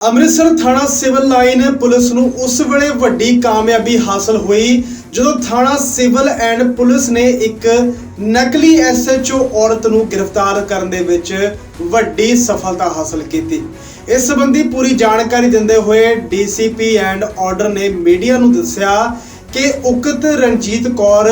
ਅੰਮ੍ਰਿਤਸਰ ਥਾਣਾ civil line police ਨੂੰ ਉਸ ਵੇਲੇ ਵੱਡੀ ਕਾਮਯਾਬੀ ਹਾਸਲ ਹੋਈ, ਜਦੋਂ ਥਾਣਾ ਸਿਵਲ ਐਂਡ ਪੁਲਿਸ ਨੇ ਇੱਕ ਨਕਲੀ ਐਸਐਚਓ ਔਰਤ ਨੂੰ ਗ੍ਰਿਫਤਾਰ ਕਰਨ ਦੇ ਵਿੱਚ ਵੱਡੀ ਸਫਲਤਾ ਹਾਸਲ ਕੀਤੀ। ਇਸ ਸੰਬੰਧੀ ਪੂਰੀ ਜਾਣਕਾਰੀ ਦਿੰਦੇ ਹੋਏ ਡੀਸੀਪੀ ਐਂਡ ਆਰਡਰ ਨੇ ਮੀਡੀਆ ਨੂੰ ਦੱਸਿਆ ਕਿ ਉਕਤ ਰਣਜੀਤ ਕੌਰ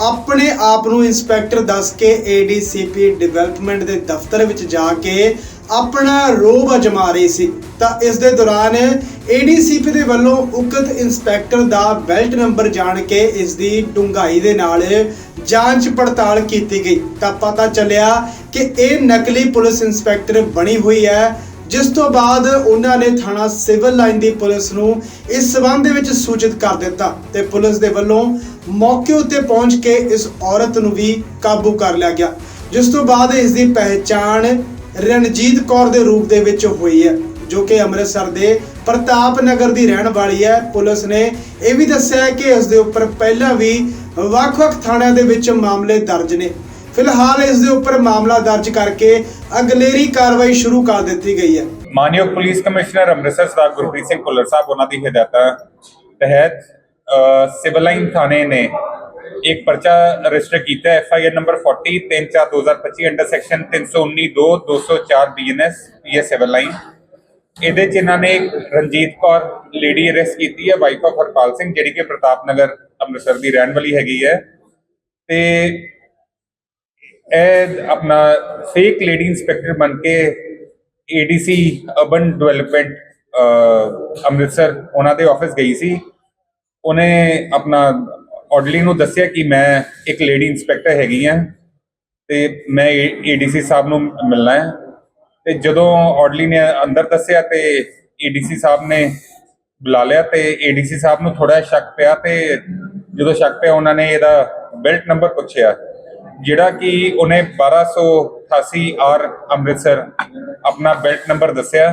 ਆਪਣੇ ਆਪ ਨੂੰ ਇੰਸਪੈਕਟਰ ਦੱਸ ਕੇ ਏਡੀਸੀਪੀ ਡਿਵੈਲਪਮੈਂਟ ਦੇ ਦਫ਼ਤਰ ਵਿੱਚ ਜਾ ਕੇ ਆਪਣਾ ਰੋਬ ਅਜਮਾ ਰਹੀ ਸੀ। ਤਾਂ ਇਸ ਦੇ ਦੌਰਾਨ ਏਡੀਸੀਪੀ ਦੇ ਵੱਲੋਂ ਉਕਤ ਇੰਸਪੈਕਟਰ ਦਾ ਬੈਲਟ ਨੰਬਰ ਜਾਣ ਕੇ ਇਸ ਦੀ ਡੂੰਘਾਈ ਦੇ ਨਾਲ ਜਾਂਚ ਪੜਤਾਲ ਕੀਤੀ ਗਈ। ਤਾਂ ਪਤਾ ਚੱਲਿਆ ਕਿ ਇਹ ਨਕਲੀ ਪੁਲਿਸ ਇੰਸਪੈਕਟਰ ਬਣੀ ਹੋਈ ਹੈ, ਜਿਸ ਤੋਂ ਬਾਅਦ ਉਹਨਾਂ ਨੇ ਥਾਣਾ ਸਿਵਲ ਲਾਈਨ ਦੀ ਪੁਲਿਸ ਨੂੰ ਇਸ ਸਬੰਧ ਦੇ ਵਿੱਚ ਸੂਚਿਤ ਕਰ ਦਿੱਤਾ ਤੇ ਪੁਲਿਸ ਦੇ ਵੱਲੋਂ ਮੌਕੇ ਉੱਤੇ ਪਹੁੰਚ ਕੇ ਇਸ ਔਰਤ ਨੂੰ ਵੀ ਕਾਬੂ ਕਰ ਲਿਆ ਗਿਆ। ਜਿਸ ਤੋਂ ਬਾਅਦ ਇਸ ਦੀ ਪਹਿਚਾਣ ਰਣਜੀਤ ਕੌਰ ਦੇ ਰੂਪ ਦੇ ਵਿੱਚ ਹੋਈ ਹੈ, ਜੋ ਕਿ ਅੰਮ੍ਰਿਤਸਰ ਦੇ ਪ੍ਰਤਾਪ ਨਗਰ ਦੀ ਰਹਿਣ ਵਾਲੀ ਹੈ। ਪੁਲਿਸ ਨੇ ਇਹ ਵੀ ਦੱਸਿਆ ਕਿ ਇਸ ਦੇ ਉੱਪਰ ਪਹਿਲਾਂ ਵੀ ਵੱਖ-ਵੱਖ ਥਾਣਿਆਂ ਦੇ ਵਿੱਚ ਮਾਮਲੇ ਦਰਜ ਨੇ। ਫਿਲਹਾਲ ਇਸ ਦੇ ਉੱਪਰ ਮਾਮਲਾ ਦਰਜ ਕਰਕੇ ਅਗਲੇਰੀ ਕਾਰਵਾਈ ਸ਼ੁਰੂ ਕਰ ਦਿੱਤੀ ਗਈ ਹੈ। ਮਾਨਯੋਗ ਪੁਲਿਸ ਕਮਿਸ਼ਨਰ ਅੰਮ੍ਰਿਤਸਰ ਸਰਦਾਰ ਗੁਰਪ੍ਰੀਤ ਸਿੰਘ ਭੁੱਲਰ ਸਾਹਿਬ, ਉਹਨਾਂ ਦੀ ਹਦਾਇਤਾਂ ਤਹਿਤ ਸਿਵਲ ਲਾਈਨ ਥਾਣੇ ਨੇ ਇੱਕ ਪਰਚਾ ਰਜਿਸਟਰ ਕੀਤਾ ਹੈ FIR number 40 34 2025 under section 319 2 204 BNS PS civil line ਇਹਦੇ ਚ ਇਹਨਾਂ ਨੇ ਰਣਜੀਤ ਕੌਰ ਲੇਡੀ ਅਰੈਸਟ ਕੀਤੀ ਹੈ ਵਾਈਫ ਆਫ ਹਰਪਾਲ ਸਿੰਘ, ਜਿਹੜੀ ਕਿ ਪ੍ਰਤਾਪ ਨਗਰ ਅੰਮ੍ਰਿਤਸਰ ਦੀ ਰਹਿਣ ਵਾਲੀ ਹੈਗੀ ਹੈ। ਤੇ ਇਹ ਆਪਣਾ ਫੇਕ ਲੇਡੀ ਇੰਸਪੈਕਟਰ ਬਣ ਕੇ ਏਡੀਸੀ ਅਰਬਨ ਡਿਵੈਲਪਮੈਂਟ ਅੰਮ੍ਰਿਤਸਰ, ਉਹਨਾਂ ਦੇ ਆਫਿਸ ਗਈ ਸੀ। ਉਹਨੇ ਆਪਣਾ ਆਰਡਰਲੀ ਨੂੰ ਦੱਸਿਆ ਕਿ ਮੈਂ ਇੱਕ ਲੇਡੀ ਇੰਸਪੈਕਟਰ ਹੈਗੀ ਆ ਤੇ ਮੈਂ ਏਡੀਸੀ ਸਾਹਿਬ ਨੂੰ ਮਿਲਣਾ ਹੈ ਤੇ ਜਦੋਂ ਆਰਡਰਲੀ ਨੇ ਅੰਦਰ ਦੱਸਿਆ ਤੇ ਏਡੀਸੀ ਸਾਹਿਬ ਨੇ ਬੁਲਾ ਲਿਆ ਤੇ ਏਡੀਸੀ ਸਾਹਿਬ ਨੂੰ ਥੋੜਾ ਸ਼ੱਕ ਪਿਆ ਤੇ ਜਦੋਂ ਸ਼ੱਕ ਪਿਆ ਉਹਨਾਂ ਨੇ ਇਹਦਾ ਬੈਲਟ ਨੰਬਰ ਪੁੱਛਿਆ, ਜਿਹੜਾ ਕਿ ਉਹਨੇ 1288 ਆਰ ਅੰਮ੍ਰਿਤਸਰ ਆਪਣਾ ਬੈਲਟ ਨੰਬਰ ਦੱਸਿਆ।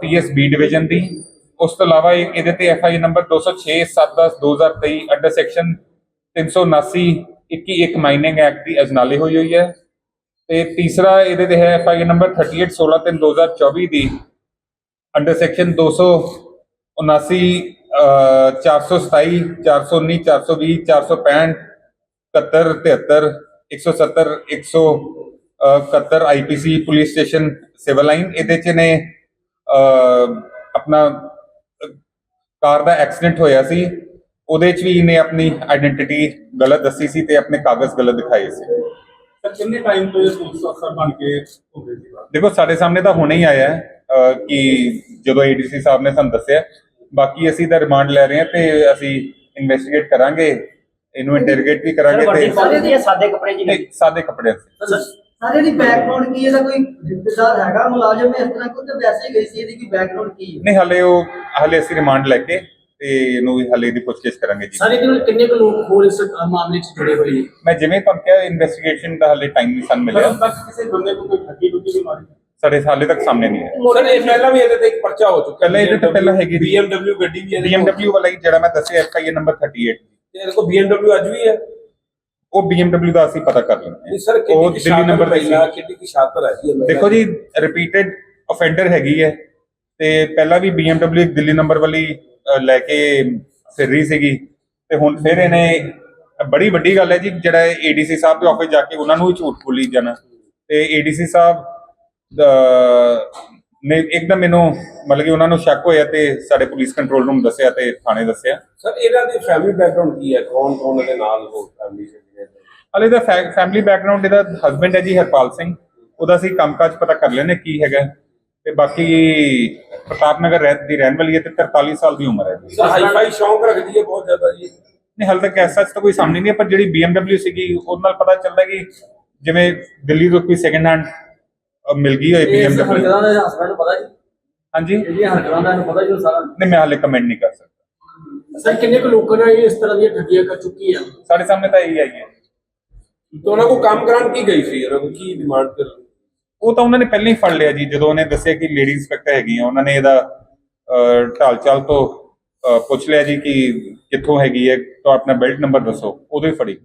ਪੀਐਸਬੀ ਡਿਵੀਜ਼ਨ ਦੀ। ਉਸ ਤੋਂ ਇਲਾਵਾ ਇੱਕ ਇਹਦੇ ਤੇ FI number 206 710 2023 under section 379 21 mining act ਦੀ ਅਜਨਾਲੀ ਹੋਈ ਹੋਈ ਹੈ। ਤੇ ਤੀਸਰਾ ਇਹਦੇ ਤੇ ਹੈ ਐਫ ਐਫਆਈ ਨੰਬਰ 38 16 3 2024 ਦੀ under section 279 427 419 420 465 71 73 170 171 IPC police station, civil line ਇਹਦੇ ਚ ਨੇ। ਆਪਣਾ ਕਾਰ ਦਾ ਐਕਸੀਡੈਂਟ ਹੋਇਆ ਸੀ। ਉਹਦੇ ਚ ਵੀ ਇਹਨੇ ਆਪਣੀ ਆਇਡੈਂਟੀਟੀ ਗਲਤ ਦੱਸੀ ਸੀ ਤੇ ਆਪਣੇ ਕਾਗਜ਼ ਗਲਤ ਦਿਖਾਏ ਸੀ। ਸਰ ਕਿੰਨੇ ਟਾਈਮ ਤੋਂ ਇਹ ਪੁਲਿਸ ਅਫਸਰ ਬਣ ਕੇ ਹੁੰਦੇ ਸੀ ਬਾਹਰ? ਦੇਖੋ ਸਾਡੇ ਸਾਹਮਣੇ ਤਾਂ ਹੁਣੇ ਹੀ ਆਇਆ ਹੈ ਕਿ ਜਦੋਂ ਏਡੀਸੀ ਸਾਹਿਬ ਨੇ ਸਾਨੂੰ ਦੱਸਿਆ। ਬਾਕੀ ਅਸੀਂ ਤਾਂ ਰਿਮਾਂਡ ਲੈ ਰਹੇ ਹਾਂ ਤੇ ਅਸੀਂ ਇਨਵੈਸਟੀਗੇਟ ਕਰਾਂਗੇ। ਇਹਨੂੰ ਇੰਟਰੋਗੇਟ ਵੀ ਕਰਾਂਗੇ ਤੇ ਸਾਦੇ ਕੱਪੜੇ ਜੀ? ਸਾਦੇ ਕੱਪੜੇ ਸਾਰੇ ਦੀ ਬੈਕਗ੍ਰਾਉਂਡ ਕੀ ਇਹਦਾ ਕੋਈ ਰਿਸ਼ਤੇਦਾਰ ਹੈਗਾ ਮੁਲਾਜ਼ਮ ਇਸ ਤਰ੍ਹਾਂ ਕੋਈ ਤੇ ਵੈਸੇ ਹੀ ਗਈ ਸੀ ਇਹਦੀ ਕੀ ਬੈਕਗ੍ਰਾਉਂਡ ਕੀ ਹੈ? ਨਹੀਂ ਹਲੇ ਉਹ ਹਲੇ ਅਸੀਂ ਰਿਮਾਂਡ ਲੈ ਕੇ ਤੇ ਇਹਨੂੰ ਵੀ ਹਲੇ ਦੀ ਪੁੱਛਗਿੱਛ ਕਰਾਂਗੇ ਜੀ। ਸਾਰੇ ਦੇ ਕਿੰਨੇ ਕੁ ਲੋਕ ਹੋਰ ਇਸ ਮਾਮਲੇ 'ਚ ਜੁੜੇ ਹੋਏ ਨੇ? ਮੈਂ ਜਿਵੇਂ ਤੁਹਾਨੂੰ ਕਿਹਾ ਇਨਵੈਸਟੀਗੇਸ਼ਨ ਦਾ ਹਲੇ ਟਾਈਮ ਨਹੀਂ ਸਾਨੂੰ ਮਿਲਿਆ। ਸਰ ਤੱਕ ਕਿਸੇ ਬੰਦੇ ਨੂੰ ਕੋਈ ਠੱਗੀ ਟੁੱਗੀ ਵੀ ਮਾਰੀ? ਸਾਡੇ ਹਾਲੇ ਤੱਕ ਸਾਹਮਣੇ ਨਹੀਂ ਹੈ ਸਰ ਇਹ ਪਹਿਲਾਂ ਵੀ ਇਹਦੇ ਤੇ ਇੱਕ ਪਰਚਾ ਹੋ ਚੁੱਕਾ ਪਹਿਲਾਂ ਇਹਦੇ ਤੇ ਪਹਿਲਾਂ ਹੈਗੀ। BMW ਗੱਡੀ ਵੀ ਕੋਲ- BMW ਵਾਲਾ ਹੀ ਜਿਹੜਾ ਮੈਂ ਦੱਸਿਆ ਐਫਆਈਆਰ ਨੰਬਰ 38 ਤੇ ਇਹਦੇ ਕੋਲ BMW ਅੱਜ ਵੀ ਹੈ। ਉਹ BMW ਦਾ ਅਸੀਂ ਪਤਾ ਕਰ ਲੈਂਦੇ ਨਹੀਂ ਸਰ ਉਹ ਕਿੰਨੀ ਦਿੱਲੀ ਨੰਬਰ ਤੇ ਸੀ। ਕਿੰਨੀ ਕੀ ਸ਼ਾਤਰ ਹੈ ਜੀ। ਦੇਖੋ ਜੀ ਰਿਪੀਟਡ ਅਫੈਂਡਰ ਹੈਗੀ ਹੈ। ਤੇ ਪਹਿਲਾਂ ਵੀ BMW ਇੱਕ ਦਿੱਲੀ ਨੰਬਰ ਵਾਲੀ ਲੈ ਕੇ ਫਿਰ ਰਹੀ ਸੀਗੀ। ਤੇ ਹੁਣ ਫਿਰ ਇਹਨੇ ਬੜੀ ਵੱਡੀ ਗੱਲ ਹੈ ਜੀ ਜਿਹੜਾ ਏਡੀਸੀ ਸਾਹਿਬ ਦੇ ਆਫਿਸ ਜਾ ਕੇ ਉਹਨਾਂ ਨੂੰ ਝੂਠ ਬੋਲੀ ਜਾਣਾ। ਤੇ ਏਡੀਸੀ ਸਾਹਿਬ ਨੇ ਇੱਕਦਮ ਮੈਨੂੰ ਮਤਲਬ ਕਿ ਉਹਨਾਂ ਨੂੰ ਸ਼ੱਕ ਹੋਇਆ ਤੇ ਸਾਡੇ ਪੁਲਿਸ ਕੰਟਰੋਲ ਰੂਮ ਦੱਸਿਆ ਤੇ ਥਾਣੇ ਦੱਸਿਆ। ਸਰ ਇਹਨਾਂ ਦੀ ਫੈਮਿਲੀ ਬੈਕਗ੍ਰਾਉਂਡ ਕੀ ਹੈ? ਕੌਣ ਕੌਣ ਇਹਦੇ ਨਾਲ ਹੋ ਫੈਮਿਲੀ ਹਲੇ ਦਾ ਫੈਮਿਲੀ ਬੈਕਗ੍ਰਾਉਂਡ ਇਹਦਾ ਹਸਬੰਡ ਹੈ ਜੀ ਹਰਪਾਲ ਸਿੰਘ। ਉਹਦਾ ਅਸੀਂ ਕੰਮਕਾਜ ਪਤਾ ਕਰ ਲੈਨੇ ਕੀ ਹੈਗਾ। ਤੇ ਬਾਕੀ ਪ੍ਰਤਾਪ ਨਗਰ ਰਹਿ- ਦੀ ਰਹਿਣ ਵਾਲੀ ਹੈ ਤੇ 43 ਸਾਲ ਦੀ ਉਮਰ ਹੈ ਜੀ। ਸਰ ਹਾਈਫਾਈ ਸ਼ੌਂਕ ਰੱਖਦੀ ਹੈ ਬਹੁਤ ਜ਼ਿਆਦਾ ਜੀ। ਨਹੀਂ ਹਾਲੇ ਤੱਕ ਐਸਾ ਤਾਂ ਕੋਈ ਸਾਹਮਣੇ ਨਹੀਂ ਹੈ ਪਰ ਜਿਹੜੀ BMW ਸੀਗੀ ਉਹਦੇ ਨਾਲ ਪਤਾ ਚੱਲਦਾ ਕਿ ਜਿਵੇਂ ਦਿੱਲੀ ਤੋਂ ਕੋਈ ਸੈਕੰਡ ਹੈਂਡ ਮਿਲ ਗਈ ਹੋਏ BMW ਦਾ ਹਸਬੰਡ ਪਤਾ ਜੀ? ਹਾਂਜੀ? ਇਹਦੀਆਂ ਹਰਕਤਾਂ ਦਾ ਪਤਾ ਜੋ ਸਾਰਾ? ਨਹੀਂ ਮੈਂ ਹਾਲੇ ਕਮੈਂਟ ਨਹੀਂ ਕਰ ਸਕਦਾ। ਸਰ ਕਿੰਨੇ ਕੁ ਲੋਕਾਂ ਨੇ ਇਸ ਤਰ੍ਹਾਂ ਦੀਆਂ ਠੱਗੀਆਂ ਕਰ ਚੁੱਕੀ ਆ? ਸਾਡੇ ਸਾਹਮਣੇ ਤਾਂ ਇਹੀ ਆਈ ਹੈ। ਤਾਂ ਉਹਨਾਂ ਕੋ ਕੰਮ ਕਰਾਉਣ ਕੀ ਗਈ ਸੀ? ਉਹਨਾਂ ਕੋ ਕੀ ਡਿਮਾਂਡ ਕਰ ਉਹ ਤਾਂ ਉਹਨਾਂ ਨੇ ਪਹਿਲਾਂ ਹੀ ਫੜ ਲਿਆ ਜੀ ਜਦੋਂ ਉਹਨੇ ਦੱਸਿਆ ਕਿ ਲੇਡੀ ਇੰਸਪੈਕਟਰ ਹੈਗੀ ਆ ਉਹਨਾਂ ਨੇ ਇਹਦਾ ਢਾਲ ਚਾਲ ਤੋਂ ਅਹ, ਪੁੱਛ ਲਿਆ ਜੀ ਕਿ ਕਿੱਥੋਂ ਹੈਗੀ ਹੈ ਤਾਂ ਆਪਣਾ ਬੈਲਟ ਨੰਬਰ ਦੱਸੋ ਉਦੋਂ ਹੀ ਫੜੀ।